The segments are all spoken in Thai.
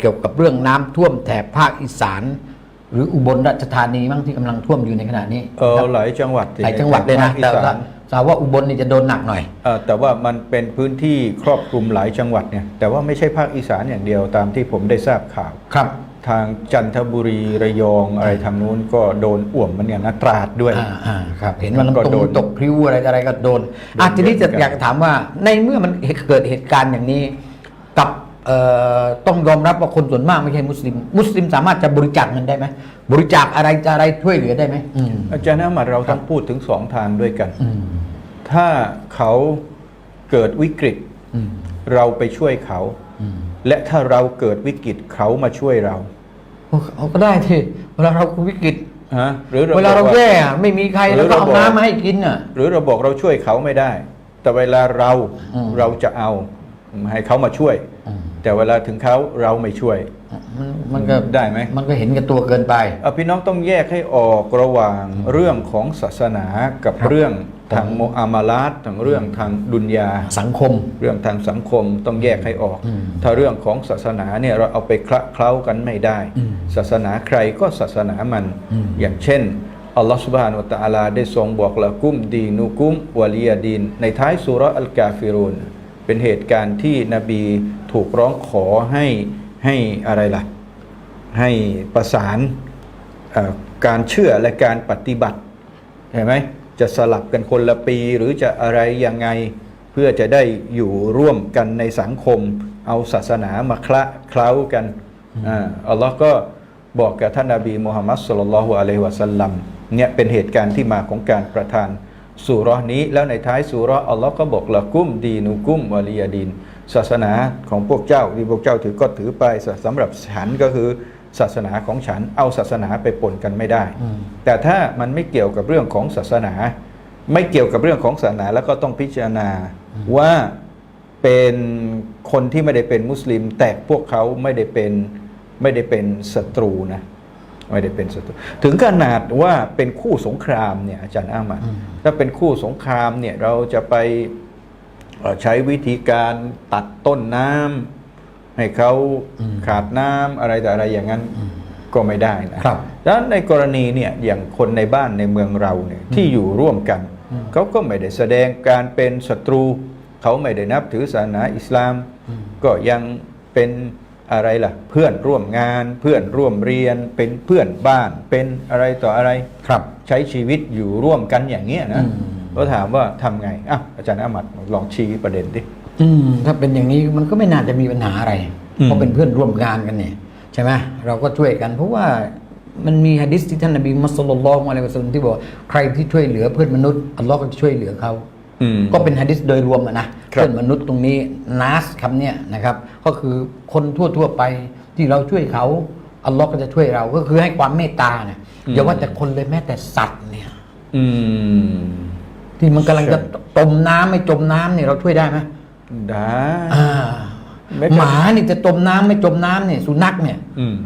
เกี่ยวกับเรื่องน้ำท่วมแถบภาคอีสาน หรืออุบลราชธานีมั้งที่กำลังท่วมอยู่ในขณะนี้เออหลายจังหวัดหลายจังหวัดเลยนะภาคอีแต่สาว่านสาวว่าอุบลนี่จะโดนหนักหน่อยเออแต่ว่ามันเป็นพื้นที่ครอบคลุมหลายจังหวัดเนี่ยแต่ว่าไม่ใช่ภาคอีสานอย่างเดียวตามที่ผมได้ทราบข่าวครับ ทางจันทบุรีระยองอะไรทางนู้นก็โดนอ่วมมันเนี่ยนะตราดด้วยอ่าอ่าครับเห็นว่าก็น้ำตโดกนตกพริ้วอะไรอะไรก็โดนอะโดนทีนี้จะเยอะเหมือนกันอยากถามว่าในเมื่อมันเกิดเหตุการณ์อย่างนี้กับเอ่อ ต้องยอมรับว่าคนส่วนมากไม่ใช่มุสลิม มุสลิมสามารถจะบริจาคเงินได้ไหมบริจาคอะไรจะอะไรช่วยเหลือได้ไหมอืมอาจารย์อามัดเราต้องพูดถึงสองทางด้วยกันอืมถ้าเขาเกิดวิกฤตอืมเราไปช่วยเขาอืมและถ้าเราเกิดวิกฤตเขามาช่วยเราเอาก็ได้ที่เวลาเราวิกฤตฮะหรือเวลาเราบอกแย่อะไม่มีใครหรืแล้วอก็เราเอาบอกน้ำมาให้กินอะ หรือเราบอกเราช่วยเขาไม่ได้ แต่เวลาเราอืมเราจะเอา ให้เขามาช่วยอืมแต่เวลาถึงเขาเราไม่ช่วย มันมันก็ได้ไหมมันก็เห็นกับตัวเกินไปเอาพี่น้องต้องแยกให้ออกระหว่างเรื่องของศาสนากับครับเรื่องทางของโมอามาลาตทางเรื่องทางดุนยาสังคม เรื่องทางสังคมต้องแยกให้ออกอืมถ้าเรื่องของศาสนาเนี่ยเราเอาไปคละเคล้ากันไม่ได้อืมศาสนาใครก็ศาสนามันอืมอย่างเช่นอัลลอฮฺสุบฮานุวะตะอาลาได้ทรงบอกละกุมดีนุกุมวะลียดีนในท้ายสุราะห์อัลกาฟิรุน เป็นเหตุการณ์ที่นบีถูกร้องขอให้ให้อะไรล่ะ ให้ประสานเอ่อการเชื่อและการปฏิบัติเห็นไหมจะสลับกันคนละปีหรือจะอะไรยังไงเพื่อจะได้อยู่ร่วมกันในสังคม เอาศาสนามาคละเคล้ากันอ่าอัลลอฮ์ก็บอกกับท่านนาบีมูฮัมมัดสุลลัลลอฮุอะลัยฮิวะสัลลัมเนี่ยเป็นเหตุการณ์ที่มาของการประทาน สุเราะห์นี้แล้วในท้ายสุเราะห์อัลลอฮ์ก็บอกละกุมดีนุกุมวะลียดิน ศาสนาของพวกเจ้าที่พวกเจ้าถือก็ถือไปสำหรับฉันก็คือศาสนาของฉันเอาศาสนาไปปนกันไม่ได้อืมแต่ถ้ามันไม่เกี่ยวกับเรื่องของศาสนา ไม่เกี่ยวกับเรื่องของศาสนาแล้วก็ต้องพิจารณาว่าเป็นคนที่ไม่ได้เป็นมุสลิม แต่พวกเขาไม่ได้เป็นไม่ได้เป็นศัตรูนะ ไม่ได้เป็นศัตรูถึงขนาดว่าเป็นคู่สงครามเนี่ยอาจารย์อามัดอืมถ้าเป็นคู่สงครามเนี่ยเราจะไปเอ่อใช้วิธีการตัดต้นน้ำให้เขาขาดน้ำอะไรแต่อะไรอย่างนั้นก็ไม่ได้นะครับดังนั้นในกรณีเนี่ยอย่างคนในบ้านในเมืองเราเนี่ยที่อยู่ร่วมกันเขาก็ไม่ได้แสดงการเป็นศัตรู เขาไม่ได้นับถือศาสนาอิสลาม ก็ยังเป็น อะไรล่ะ เพื่อนร่วมงาน เพื่อนร่วมเรียน เป็นเพื่อนบ้าน เป็นอะไรต่ออะไรครับ ใช้ชีวิตอยู่ร่วมกันอย่างเงี้ยนะอืมก็ถามว่าทำไงอะอาจารย์อามัดลองชี้ประเด็นดิอืมถ้าเป็นอย่างนี้มันก็ไม่น่าจะมีปัญหาอะไรอืมเพราะเป็นเพื่อนร่วมงานกันเนี่ยใช่ไหมเราก็ช่วยกัน เพราะว่ามันมีฮะดิษที่ท่านนบีมุสลิมลอฮ์อะลัยฮิวะซัลลัมที่บอกว่าใครที่ช่วยเหลือเพื่อนมนุษย์อัลลอฮ์ก็จะช่วยเหลือเขาอืม ก็เป็นฮะดิษโดยรวมอะนะครับเพื่อนมนุษย์ตรงนี้นัสคำเนี้ยนะครับ ก็คือคนทั่วๆไปที่เราช่วยเขาอัลลอฮ์ก็จะช่วยเราก็คือให้ความเมตตาเนี่ยอย่าว่าแต่คนเลยแม้แต่สัตว์เนี่ยอืมที่มันกำลังจะจมน้ำไม่จมน้ำเนี่ยเราช่วยได้ไหมได้อ่าไม่เป็นหมานี่จะจมน้ำไม่จมน้ำเนี่ยสุนัขเนี่ยอืม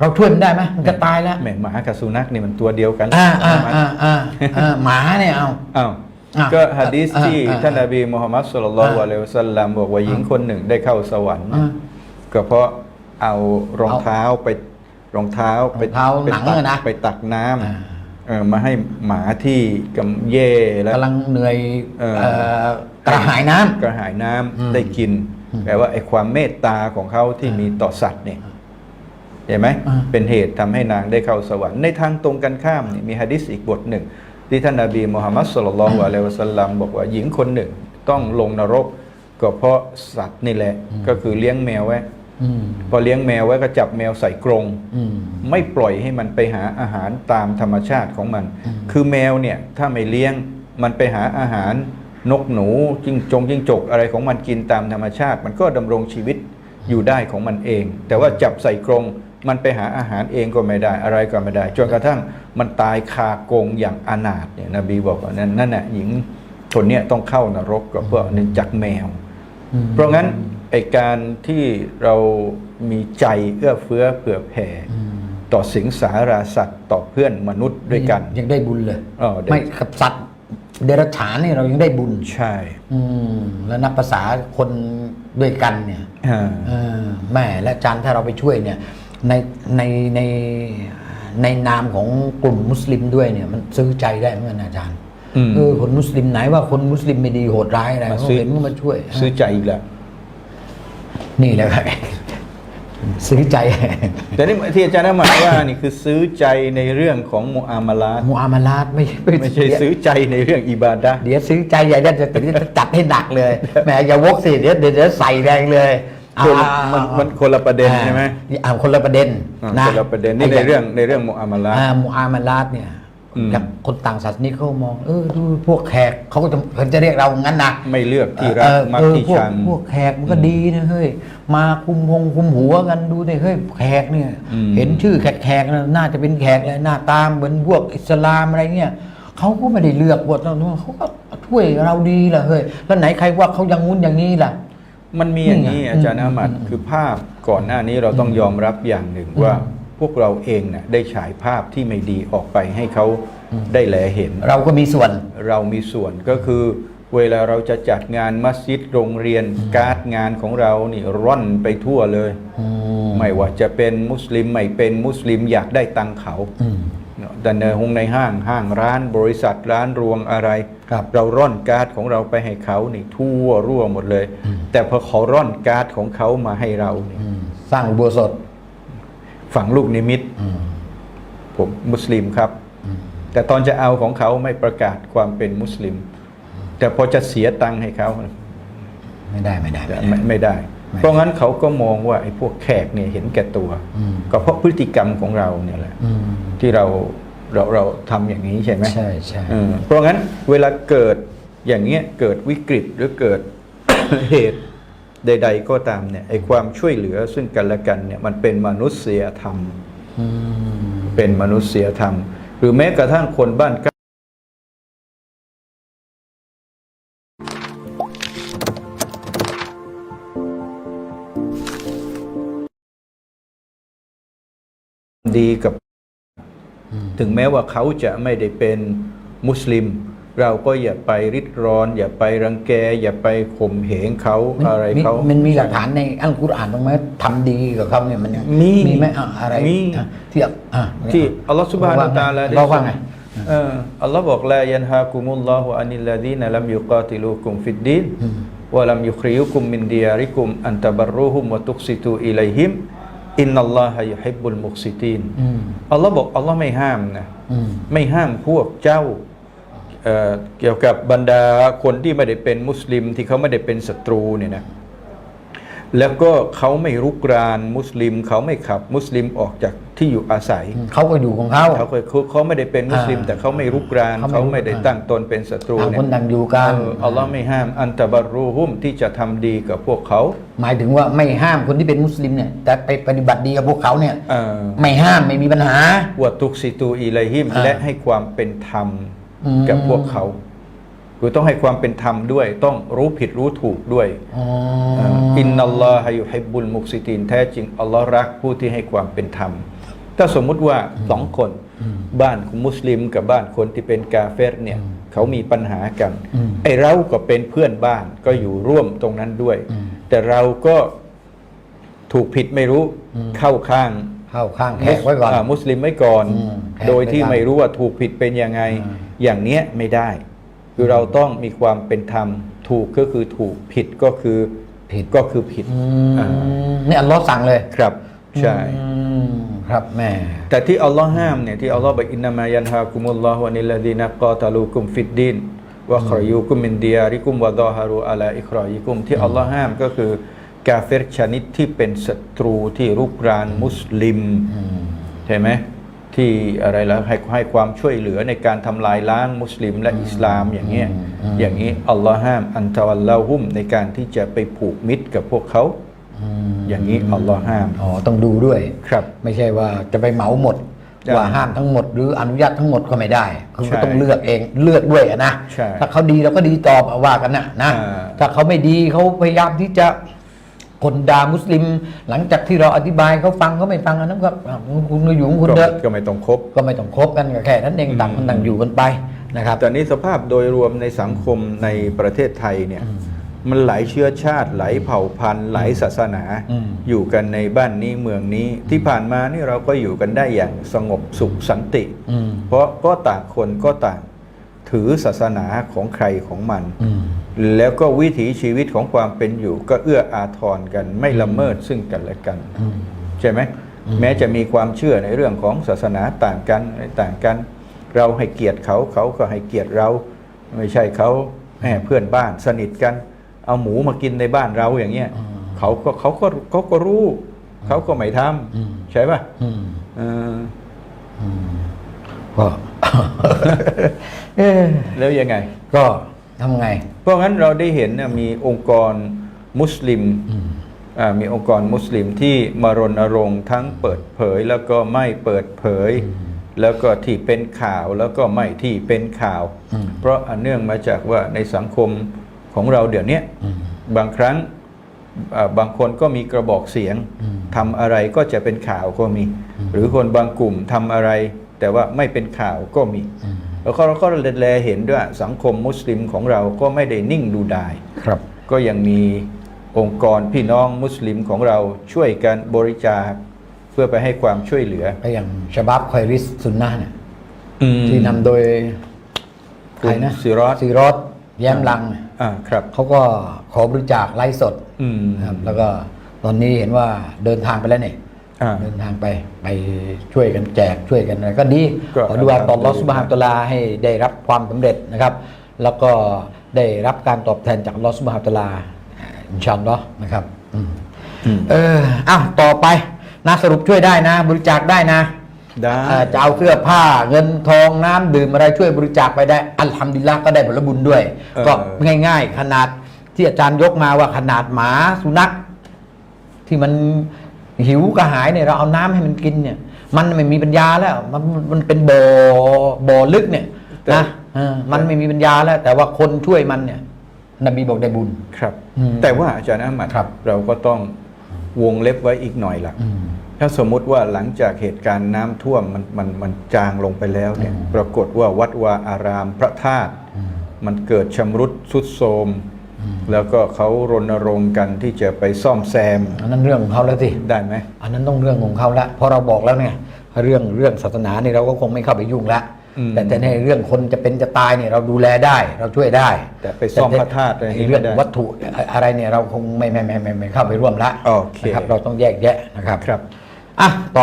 เราช่วยมันได้ไหมมันจะตายแล้วแหมหมากับสุนัขนี่มันตัวเดียวกันอ่าอ่าอ่าอ่าอ่าหมาเนี่ยเอาอ้าวอะ ก็ฮะดีษอะที่อะท่านนบีมุฮัมมัดสุลลัลลอฮุอะอะลัยฮิวะสัลลัมบอกว่าหญิงคนหนึ่งได้เข้าสวรรค์อะก็เพราะเอารองเท้าไปรองเท้าไปรองเท้าไปหนังตักอะนะไปตักน้อ่าำเออมาให้หมาที่กำเย่แล้วกำลังเหนื่อยเออเอ่อกระหายน้ำกระหายน้ำอืมได้กินอืมแปลว่าไอ้ความเมตตาของเขาที่มีต่อสัตว์เนี่ยเห็นไหมอ่าเป็นเหตุทำให้นางได้เข้าสวรรค์ในทางตรงกันข้ามนี่มีฮะดิษอีกบทหนึ่ง ที่ท่านนาบีมุฮัมมัดสุลลัลลอฮุอะลัยฮิวะสัลลัมบอกว่าหญิงคนหนึ่งต้องลงนรก ก็เพราะสัตว์นี่แหละ ก็คือเลี้ยงแมวไว้อืมพอเลี้ยงแมวไว้ก็จับแมวใส่กรงอืมไม่ปล่อยให้มันไปหาอาหารตามธรรมชาติของมันอืมคือแมวเนี่ยถ้าไม่เลี้ยงมันไปหาอาหารนกหนูจิ้งจงจิ้งจกอะไรของมันกินตามธรรมชาติ มันก็ดำรงชีวิตอยู่ได้ของมันเอง แต่ว่าจับใส่กรงมันไปหาอาหารเองก็ไม่ได้อะไรก็ไม่ได้จนกระทั่ง มันตายคากรงอย่างอนาถเนี่ยนบีบอกว่านั่นนั่นน่ะหญิงคนเนี้ยต้องเข้านรกก็เพราะเนื่องจากแมวอืมเพราะงั้นไอการที่เรามีใจเอื้อเฟื้อเผื่อแผ่อืมต่อสิงสาราสัตว์ต่อเพื่อนมนุษย์ด้วยกัน ยังได้บุญเลยอ๋อได้ไม่กับสัตว์เดรัจฉานเนี่ยเรายังได้บุญใช่ อืมแล้วนับภาษาคนด้วยกันเนี่ยอ่าเออแม่และอาจารย์ถ้าเราไปช่วยเนี่ยในในใน ในนามของกลุ่มมุสลิมด้วยเนี่ยมันซื้อใจได้เหมือนกันนะอาจารย์อืมเออคนมุสลิมไหนว่าคนมุสลิมไม่ดีโหดร้ายอะไรมาเขาซื้อเห็นก็มาช่วย ซื้อใจอีกแล้วนี่แหละครับซื้อใจ แต่นี่ที่อาจารย์นมัดว่านี่คือซื้อใจในเรื่องของมุอามาลาตมูอามาลาดไม่ไม่ใช่ซื้อใจในเรื่องอิบาดะห์เดี๋ยวซื้อใจใหญ่ได้จะจะจัดให้หนักเลยแหมอย่าวกสิเดี๋ยวเดี๋ยวเดี๋ยวใส่แรงเลย คนอ่ามันมันคนละประเด็นใช่ไหมอ่าคนละประเด็นอ่านะคนละประเด็นนี่ในเรื่องในเรื่องมุอามาลาตอ่ามูอามาลาดเนี่ยอืมกับคนต่างศาสนาเขามองเออดูพวกแขกเขาก็จะเขาจะเรียกเรางั้นนะไม่เลือกที่รักเออมักเออที่พวกชังพวกแขกมันก็ดีนะเฮ้ยมาคุมหงคุมหัวกันดูเนี่ยเฮ้ยแขกเนี่ยอืมเห็นชื่อแขกแขกๆนะน่าจะเป็นแขกเลยหน้าตามเหมือนพวกอิสลามอะไรเงี้ยเขาก็ไม่ได้เลือกบทเราเขาก็ช่วยเราดีแหละเฮ้ยแล้วไหนใครว่าเขาอย่างงู้นอย่างนี้ล่ะ มันมีอย่างนี้นี่ไงอาจารย์อามัดอืมคือภาพก่อนหน้านี้เราต้องยอมรับอย่างหนึ่งว่าพวกเราเองน่ะได้ฉายภาพที่ไม่ดีออกไปให้เขาได้แลเห็น เราก็มีส่วนเรามีส่วนก็คือ เวลาเราจะจัดงานมัสยิดโรงเรียนการ์ดงานของเรานี่ร่อนไปทั่วเลยอืมไม่ว่าจะเป็นมุสลิมไม่เป็นมุสลิมอยากได้ตังค์เขาอืมแต่ในห้องในห้างห้างร้านบริษัทร้านรวงอะไรครับ เราร่อนการ์ดของเราไปให้เขานี่ทั่วรั่วหมดเลย แต่พอเขาร่อนการ์ดของเขามาให้เรานี่อืมสร้างอุโบสถฝังลูกนิมิตอืมผมมุสลิมครับ แต่ตอนจะเอาของเขาไม่ประกาศความเป็นมุสลิม แต่พอจะเสียตังค์ให้เขาไม่ได้ไม่ได้ไม่ได้ไม่ไม่ได้ไม่เพราะงั้นเขาก็มองว่าไอ้พวกแขกเนี่ยเห็นแก่ตัวอืมก็เพราะพฤติกรรมของเราเนี่ยแหละอืมที่เรา เราเราทำอย่างนี้ใช่ไหมใช่ใช่เออเพราะงั้นเวลาเกิดอย่างเงี้ยเกิดวิกฤตหรือเกิด เหตุใด ๆ ก็ตามเนี่ยไอ้ความช่วยเหลือซึ่งกันและกันเนี่ยมันเป็นมนุษยธรรม อืมเป็นมนุษยธรรม หรือแม้กระทั่งคนบ้านใกล้ดีกับ ถึงแม้ว่าเขาจะไม่ได้เป็นมุสลิม เราก็อย่าไปริดร้อน อย่าไปรังแก อย่าไปข่มเหงเขาอะไรมีเขามันมีหลักฐานในอัลกุรอานบ้างไหมทำดีกับเขาเนี่ยมันยังมีมีไหมอะอะไรมีอะที่อะที่อัลลอฮฺสุบฮานาตาลาได้เราว่าไงเอออัลลอฮ์บอกลายันฮากุมุลลอฮุอานิลลาดีนลัมยุกาติลูกุมฟิดดีนวะลัมยุคริยุกุมมินดิยาริกุมอันตะบรรุฮุมวะตุกซิตูอิลัยฮิม อินนัลลอฮะยุฮิบบุลมุกซิตีนอืมอัลลอฮ์บอกอัลลอฮ์ไม่ห้ามนะอืมไม่ห้ามพวกเจ้าเอ่อเกี่ยวกับบรรดาคนที่ไม่ได้เป็นมุสลิมที่เขาไม่ได้เป็นศัตรูเนี่ยนะ แล้วก็เขาไม่รุกรานมุสลิม เขาไม่ขับมุสลิมออกจากที่อยู่อาศัย เขาก็อยู่ของเขาเขาเคยเขาเขาไม่ได้เป็นมุสลิมอ่าแต่เขาไม่รุกรานเขาไม่เขาไม่ได้รุกรานตั้งตนเป็นศัตรูต่างเนี่คยนต่างอยู่กันเอออัลลอฮ์ไม่ห้ามอันตะบรรูฮุมที่จะทำดีกับพวกเขา หมายถึงว่าไม่ห้ามคนที่เป็นมุสลิมเนี่ยแต่ไปปฏิบัติดีกับพวกเขาเนี่ยเอ่อไม่ห้ามไม่มีปัญหาวะตุกซิตูอิไลฮิมอ่าและให้ความเป็นธรรมอืมกับพวกเขา คือต้องให้ความเป็นธรรมด้วย ต้องรู้ผิดรู้ถูกด้วยอ๋ออินนัลลอฮะยุฮิบบุลมุกซิตีนแท้จริง อัลลอฮ์รักผู้ที่ให้ความเป็นธรรม ถ้าสมมุติว่าสองคน บ้านของมุสลิมกับบ้านคนที่เป็นกาเฟรเนี่ยเขามีปัญหากันอืมไอเราก็เป็นเพื่อนบ้านก็อยู่ร่วมตรงนั้นด้วยอืมแต่เราก็ถูกผิดไม่รู้เข้าข้างเข้าข้างแขกไว้ก่อนามุสลิมไว้ก่อนอืมแขกโดยที่ไว้ก่อนไม่รู้ว่าถูกผิดเป็นยังไงอืมอย่างเนี้ยไม่ได้ คือเราต้องมีความเป็นธรรมถูกก็คือถูกผิดก็คือผิดก็คือผิดอือ่ามนี่อัลลอฮ์สั่งเลยครับใช่อืมครับแม่แต่ที่อัลลอฮ์ห้ามเนี่ยที่อัลลอฮ์บอกอินนามายันฮากุมุลลอฮุอานิลลาดีนักกอตาลูกุมฟิดดินวะครยูกุมมินดิยาริกุมวะดอฮารูอาลาอิครอยิกุมที่อัลลอฮ์ห้ามก็คือกาเฟรชนิดที่เป็นศัตรูที่รุกรานมุสลิมใช่ไหม ที่อะไรแล้วให้ให้ความช่วยเหลือในการทำลายล้างมุสลิมและอิสลามอย่างเงี้ยอย่างนี้อัลลอฮ์ห้ามอันตะวันลาหุมในการที่จะไปผูกมิตรกับพวกเขาอย่างนี้อัลลอฮ์ห้ามอ๋อต้องดูด้วยครับ ไม่ใช่ว่าจะไปเหมาหมดใช่ว่าห้ามทั้งหมดหรืออนุญาตทั้งหมดก็ไม่ได้คือใช่ก็ต้องเลือกเองเลือกด้วยอะนะใช่ถ้าเขาดีเราก็ดีตอบว่ากันนะนะอ่าถ้าเขาไม่ดีเขาพยายามที่จะ คนด่ามุสลิม หลังจากที่เราอธิบายเขาฟังเขาไม่ฟังอันนั้นก็อะคุณคุณอยู่ของคุณก็เถอะก็ไม่ต้องคบก็ไม่ต้องคบกันก็แค่นั้นเองต่างคนต่างอยู่กันไปนะครับแต่นี้สภาพโดยรวมในสังคมในประเทศไทยเนี่ย มันหลายเชื้อชาติหลายเผ่าพันธุ์หลายศาสนา อืม อยู่กันในบ้านนี้เมืองนี้ที่ผ่านมานี่เราก็อยู่กันได้อย่างสงบสุขสันติ อืม เพราะก็ต่างคนก็ต่าง ถือศาสนาของใครของมันอืมแล้วก็วิถีชีวิตของความเป็นอยู่ ก็เอื้ออาทรกันไม่ละเมิดซึ่งกันและกันอืมใช่ไหมอืมแม้จะมีความเชื่อในเรื่องของศาสนาต่างกันอะไรต่างกัน เราให้เกียรติเขาเขาก็ให้เกียรติเรา ไม่ใช่เขาแหมเพื่อนบ้านสนิทกัน เอาหมูมากินในบ้านเราอย่างเงี้ยเขาก็เขาก็เขาก็รู้ เขาก็ไม่ทอืมำใช่ป่ะอืม เออก็เอ๊ะแล้วยังไง ก็ทำไง เพราะงั้นเราได้เห็นเนี่ยมีองค์กรมุสลิมอืมอ่ามีองค์กรมุสลิมที่มารณรงค์ทั้งเปิดเผยแล้วก็ไม่เปิดเผย แล้วก็ที่เป็นข่าวแล้วก็ไม่ที่เป็นข่าว อืม เพราะอันเนื่องมาจากว่าในสังคมของเราเดี๋ยวเนี้ย อืม บางครั้งอ่าบางคนก็มีกระบอกเสียงอืม ทำอะไรก็จะเป็นข่าวก็มี หรือคนบางกลุ่มทำอะไร แต่ว่าไม่เป็นข่าวก็มี อืม แล้วก็เราก็แลเห็นด้วยสังคมมุสลิมของเราก็ไม่ได้นิ่งดูดายครับ ก็ยังมีองค์กรพี่น้องมุสลิมของเราช่วยกันบริจาคเพื่อไปให้ความช่วยเหลือก็อย่างชบับคอยริสซุนนะห์เนี่ยอืมที่นำโดยใครนะคุณศิรอดศิรอดแย้มลังเนี่ยอ่าครับเขาก็ขอบริจาคไลฟ์สดอืมนะครับแล้วก็ตอนนี้เห็นว่าเดินทางไปแล้วเนี่ยอ่า เดินทางไปไปช่วยกันแจกช่วยกันอะไรก็ดีก็ขอดูอาตอลลอฮ์อัลฮัมดุลิลลาห์ซุบฮานะฮูวะตะอาลาให้ได้รับความสำเร็จนะครับ แล้วก็ได้รับการตอบแทนจากอัลลอฮ์ซุบฮานะฮูวะตะอาลาอ่าอินชาอัลลอฮ์นะครับอืมอืมเอออ้าวต่อไปนะสรุปช่วยได้นะ บริจาคได้นะได้อ่าจะเอาเสื้อผ้าเงินทองน้ำดื่มอะไรช่วยบริจาคไปได้อัลฮัมดุลิลละก็ได้ผลบุญด้วย ก็ง่าย ๆ ขนาดที่อาจารย์ยกมาว่าขนาดหมาสุนัขที่มัน หิวกระหายเนี่ยเราเอาน้ำให้มันกินเนี่ย มันไม่มีปัญญาแล้ว มันมันเป็นบ่อบ่อลึกเนี่ยนะเออมันไม่มีปัญญาแล้ว แต่ว่าคนช่วยมันเนี่ย นบีบอกได้บุญครับอืมแต่ว่าอาจารย์อามัดครับเราก็ต้องวงเล็บไว้อีกหน่อยละอืมถ้าสมมุติว่าหลังจากเหตุการณ์น้ำท่วมมันมันมันจางลงไปแล้วเนี่ยอืมปรากฏว่าวัดวาอารามพระธาตุอืมมันเกิดชำรุดทรุดโทรม แล้วก็เขารณรงค์กันที่จะไปซ่อมแซม อันนั้นเรื่องของเขาแล้วสิได้ไหมอันนั้นต้องเรื่องของเขาละเพราะเราบอกแล้วเนี่ยเรื่องเรื่องศาสนาเนี่ยเราก็คงไม่เข้าไปยุ่งละอืมแต่แต่ในเรื่องคนจะเป็นจะตายเนี่ยเราดูแลได้เราช่วยได้ แต่ไปซ่อมพระธาตุอะไรนี่เรื่องไม่ได้วัตถุอะไรเนี่ยเราคงไม่ไม่ไม่ไม่ไม่เข้าไปร่วมละโอเคนะครับเราต้องแยกแยะนะครับครับอะต่อ